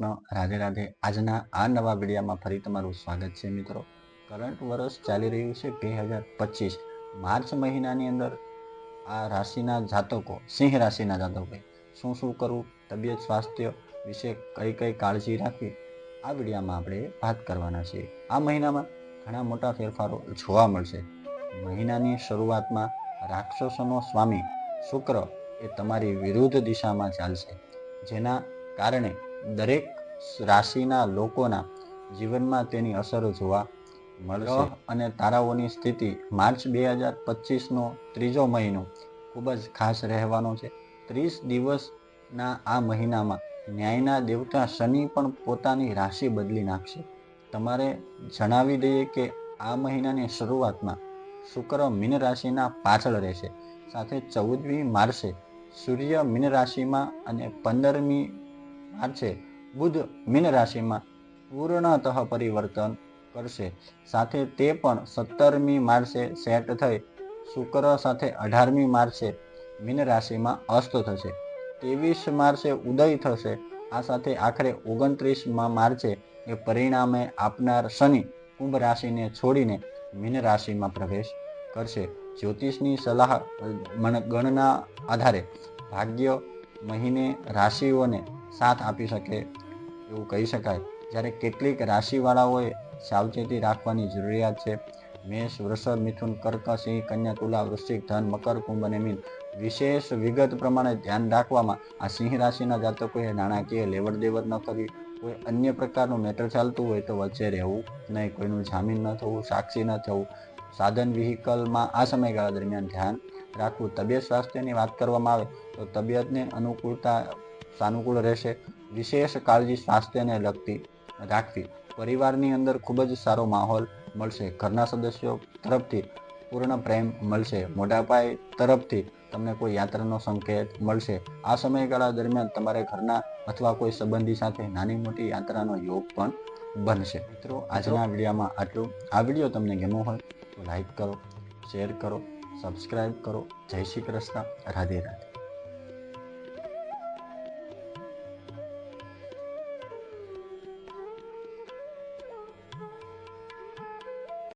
રાધે રાધે. આજના આ નવા વિડીયામાં ફરી તમારું સ્વાગત છે મિત્રો. કરંટ વર્ષ ચાલી રહ્યું છે બે હજાર પચીસ. માર્ચ મહિનાની અંદર આ રાશિના જાતકો, સિંહ રાશિના જાતકોએ શું શું કરવું, તબિયત, સ્વાસ્થ્ય વિશે કઈ કઈ કાળજી રાખવી, આ વિડીયામાં આપણે વાત કરવાના છીએ. આ મહિનામાં ઘણા મોટા ફેરફારો જોવા મળશે. મહિનાની શરૂઆતમાં રાક્ષસોનો સ્વામી શુક્ર એ તમારી વિરુદ્ધ દિશામાં ચાલશે. જેના કારણે દરેક રાશિના લોકોના જીવનમાં તેની અસરો જોવા મળશે અને તારાઓની સ્થિતિ માર્ચ બે હજાર પચીસનો ત્રીજો મહિનો ખૂબ જ ખાસ રહેવાનો છે. ત્રીસ દિવસના આ મહિનામાં ન્યાયના દેવતા શનિ પણ પોતાની રાશિ બદલી નાખશે. તમારે જણાવી દઈએ કે આ મહિનાની શરૂઆતમાં શુક્ર મીન રાશિના પાછળ રહેશે. સાથે ચૌદમી માર્ચે સૂર્ય મીન રાશિમાં અને પંદરમી માર્ચે બુધ મીન રાશિમાં પૂર્ણતઃ પરિવર્તન કરશે. સાથે તે પણ સત્તરમી માર્ચે સેટ થઈ શુક્ર સાથે અઢારમી માર્ચે મીન રાશિમાં અસ્ત થશે. ત્રેવીસ માર્ચે ઉદય થશે. આ સાથે આખરે ઓગણત્રીસમાં માર્ચે એ પરિણામે આપનાર શનિ કુંભ રાશિને છોડીને મીન રાશિમાં પ્રવેશ કરશે. જ્યોતિષની સલાહ ગણના આધારે ભાગ્ય મહિને રાશિઓને સાથ આપી શકે એવું કહી શકાય. જ્યારે કેટલીક રાશિવાળાઓએ સાવચેતી રાખવાની જરૂરિયાત છે. મેષ, વૃષભ, મિથુન, કર્ક, સિંહ, કન્યા, તુલા, વૃશ્ચિક, ધન, મકર, કુંભ અને મીન. વિશેષ વિગત પ્રમાણે ધ્યાન રાખવામાં આ સિંહ રાશિના જાતકોએ નાણાકીય લેવડ દેવડ ન કરવી. કોઈ અન્ય પ્રકારનું મેટર ચાલતું હોય તો વચ્ચે રહેવું નહીં. કોઈનું જામીન ન થવું, સાક્ષી ન થવું. સાધન વ્હીકલમાં આ સમયગાળા દરમિયાન ધ્યાન રાખવું. તબિયત સ્વાસ્થ્યની વાત કરવામાં આવે તો તબિયતને અનુકૂળતા સાનુકૂળ રહેશે. વિશેષ કાળજી સ્વાસ્થ્યને લગતી રાખવી. પરિવારની અંદર ખૂબ જ સારો માહોલ મળશે. ઘરના સદસ્યો તરફથી પૂર્ણ પ્રેમ મળશે. મોટાપાય તરફથી તમને કોઈ યાત્રાનો સંકેત મળશે. આ સમયગાળા દરમિયાન તમારે ઘરના અથવા કોઈ સંબંધી સાથે નાની મોટી યાત્રાનો યોગ પણ બનશે. મિત્રો આજના વિડીયોમાં આટલું. આ વીડિયો તમને ગમ્યો હોય તો લાઈક કરો શેર કરો. સબસ્ક્રાઈબ કરો. જય શ્રી કૃષ્ણ. રાધે રાધે.